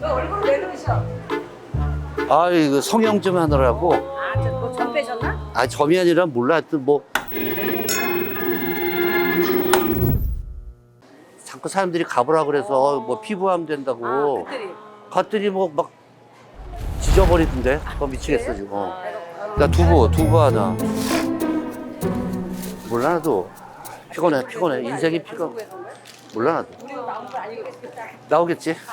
너 얼굴 왜 그러셔? 아 이거 성형 좀 하느라고. 아, 저뭐전 빼셨나? 아 점이 아니라 몰라. 하여튼 뭐. 자꾸 사람들이 가보라 그래서 뭐 피부암 된다고. 아, 그들이. 갔더니 뭐 막 지져버리던데? 그거 미치겠어 지금. 어. 나 두부 두부 하나 몰라 나도. 피곤해 피곤해. 인생이 피곤 몰라 나도. 우리도 나온 거 아니고 나오겠지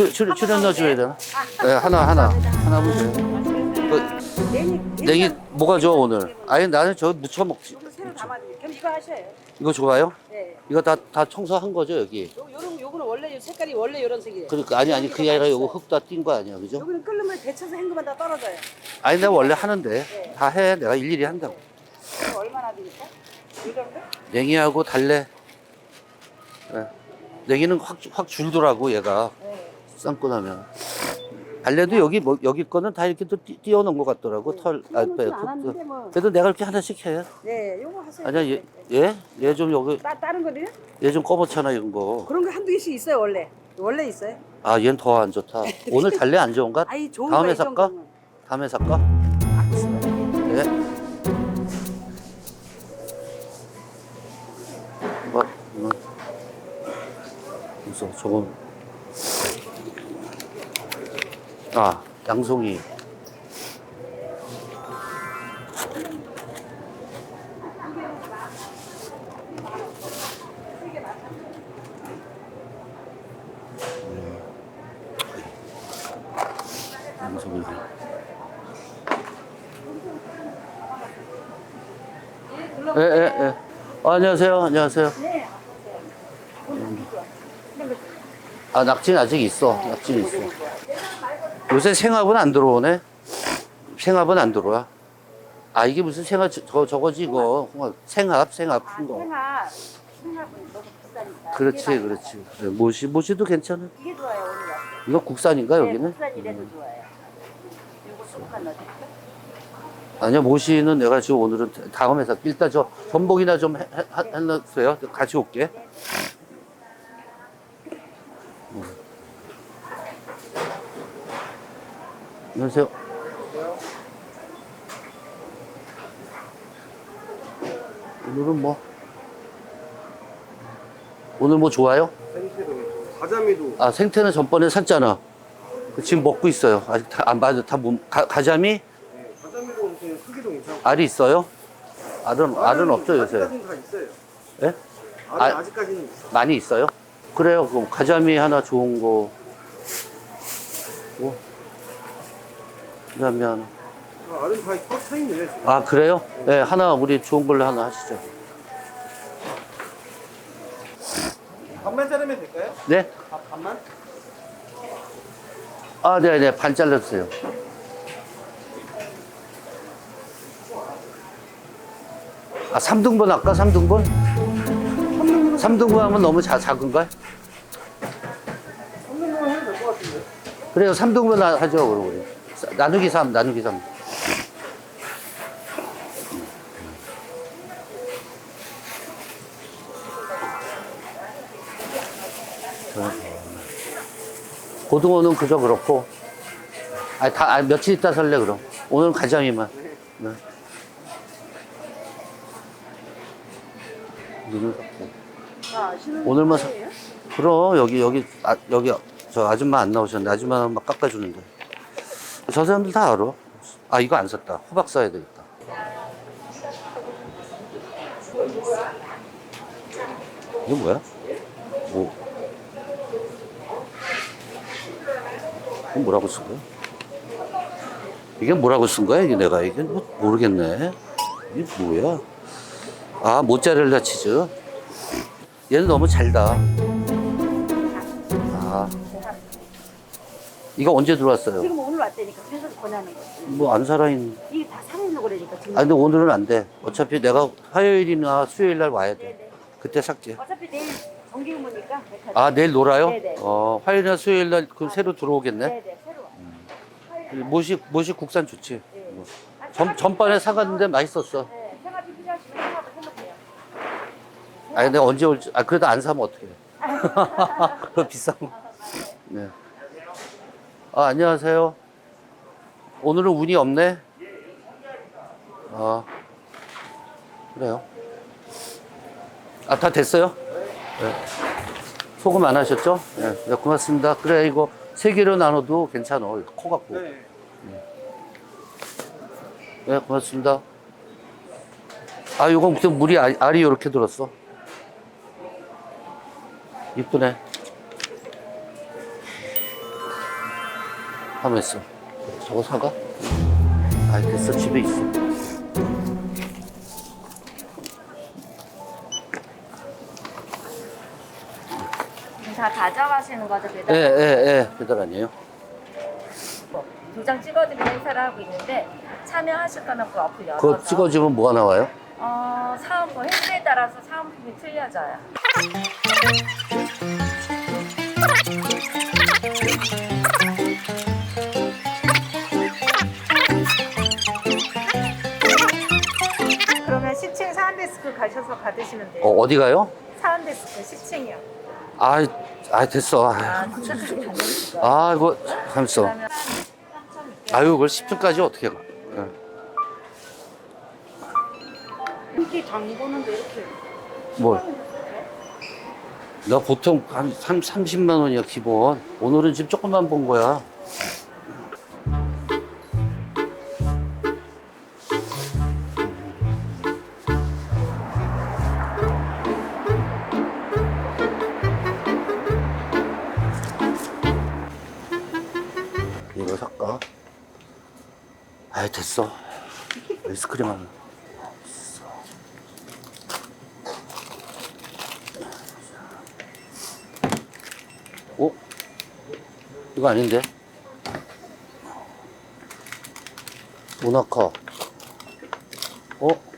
출, 출, 출연 넣어줘야 되나? 네 하나 하나 하나 보세요 그, 냉이 뭐가 좋아 오늘? 아니 나는 저 무쳐 먹지. 새로. 그럼 이거 하셔요. 이거 좋아요? 네. 이거 다 다 청소한 거죠 여기? 요 요런 요거는 원래 요 색깔이 원래 이런 색이에요. 그러니까 아니 아니 그게 아니라 이거 흙 다 띈 거 아니야 그죠? 여기는 끓으면 데쳐서 헹구면 다 떨어져요. 아니 내가 원래 하는데 다 해 내가 일일이 한다고. 이거 얼마나 드릴까? 이 정도? 냉이하고 달래. 네. 냉이는 확 확 줄더라고 얘가 네. 삶고 나면. 달래도 여기 뭐 여기 거는 다 이렇게 또 띄- 띄워놓은 것 같더라고 털. 아, 빼- 않았는데 뭐. 그래도 내가 이렇게 하나씩 해. 네, 요거 하세요. 아니야 얘얘얘좀 여기 따, 다른 거는요? 얘좀 꺼놓잖아 이런 거. 그런 거 한두 개씩 있어요, 원래. 원래 있어요. 아, 얘는 더 안 좋다. 오늘 달래 안 좋은가? 아이, 좋은 다음에 거이 살까? 다음에 살까? 네. 뭐, 음. 그래서 조금. 아, 양송이. 양송이. 예, 예, 예. 어, 안녕하세요. 안녕하세요. 음. 아, 낙진 아직 있어. 낙진 있어. 요새 생합은 안 들어오네. 생합은 안 들어와. 아, 이게 무슨 생합, 저, 저거지, 이거. 홍합. 생합, 생합 큰 거. 생합. 생합은 너무 비싸니까. 그렇지, 그렇지. 네, 모시, 모시도 괜찮아. 맛- 이게 좋아요, 오늘 맛. 이거 국산인가, 네, 여기는? 좋아요. 요거 조금만 넣어드릴까요? 아니요, 모시는 내가 지금 오늘은 다음에 사. 일단 저 전복이나 좀 해, 해, 해, 해놨어요. 같이 올게. 음. 안녕하세요. 오늘은 뭐, 오늘 뭐 좋아요? 생태도 가자미도 아, 생태는 전번에 샀잖아. 그 지금 먹고 있어요. 아직 다, 안 맞아. 다 못, 가, 가자미? 네, 가자미도 그냥 크기도 괜찮고 알이 있어요? 알은, 알은 없죠, 요새. 아직까지는 다 있어요. 예? 알은 알- 아... 직까지는 있어요. 많이 있어요? 그래요. 그럼 가자미 하나 좋은 거. 뭐. 그러면 아, 알은 다 꽉차 있네요. 지금. 아 그래요? 네 하나 우리 좋은 걸로 하나 하시죠. 반만 자르면 될까요? 네? 밥 반만? 아 네네 반 잘라주세요. 아 3등분 할까? 3등분? 3등분 하면 너무 자, 작은가? 3등분 해도 될 것 같은데. 그래요 3등분 하- 하죠 우리. 나누기 3 나누기 3. 고등어는 그저 그렇고 아니 다 아니, 며칠 있다 살래 그럼 오늘 가자미만 네. 눈을 샀고 아, 오늘만 사-? 그럼 여기 여기 아, 여기 저 아줌마 안 나오셨는데 아줌마는 막 깎아주는데. 저 사람들 다 알아. 아 이거 안 샀다. 호박 사야 되겠다. 이게 뭐야? 뭐 이게 뭐라고 쓴 거야? 이게 뭐라고 쓴 거야? 이게 내가? 이게 뭐 모르겠네. 이게 뭐야? 아 모짜렐라 치즈. 얘는 너무 잘다. 이거 언제 들어왔어요? 지금 오늘 왔다니까 그래서 권하는 거지. 뭐 안 살아있는. 이게 다 살아있는 거라니까 지금. 아, 근데 오늘은 안 돼. 어차피 내가 화요일이나 수요일 날 와야 돼. 네네. 그때 살게. 어차피 내일 정기 근무니까 백화점. 아, 내일 놀아요? 네네. 어, 화요일이나 수요일 날그 새로 들어오겠네? 네네 새로 와. 모시, 모시 국산 좋지. 네. 뭐. 아, 전, 전반에 사갔는데 맛있었어. 네, 생활비 필요하시면 생활비 생각해요. 아, 근데 언제 올지, 아, 그래도 안 사면 어떡해. 그 비싼 거. 네. 아, 안녕하세요. 오늘은 운이 없네. 아, 그래요. 아, 다 됐어요? 네. 소금 안 하셨죠? 네, 네, 고맙습니다. 그래, 이거 세 개로 나눠도 괜찮아. 커 갖고. 네. 네, 고맙습니다. 아, 이건 무슨 물이 알, 알이 이렇게 들었어. 이쁘네. 하면 있어. 저거 사가? 아, 됐어. 집에 있어. 다 가져가시는 거죠, 예, 배달? 예, 예. 배달 아니에요? 도장 찍어드리는 행사를 하고 있는데 참여하실 거면 그 어플 열어서 그거 찍어주면 뭐가 나와요? 어, 사은품 행사에 따라서 사은품이 틀려져요. 가셔서 받으시면 돼요. 어, 어디 가요? 사은데스크 10층이요. 아, 아, 됐어. 아, 아, 아 이거. 그러면 아유, 이걸 10층까지 어떻게 가? 예. 이렇게 담그는데 이렇게. 뭘? 나 보통 한 3, 30만 원이야, 기본. 오늘은 지금 조금만 본 거야. 이거 살까? 아 됐어. 아이스크림 하나. 어? 이거 아닌데? 모나카. 어?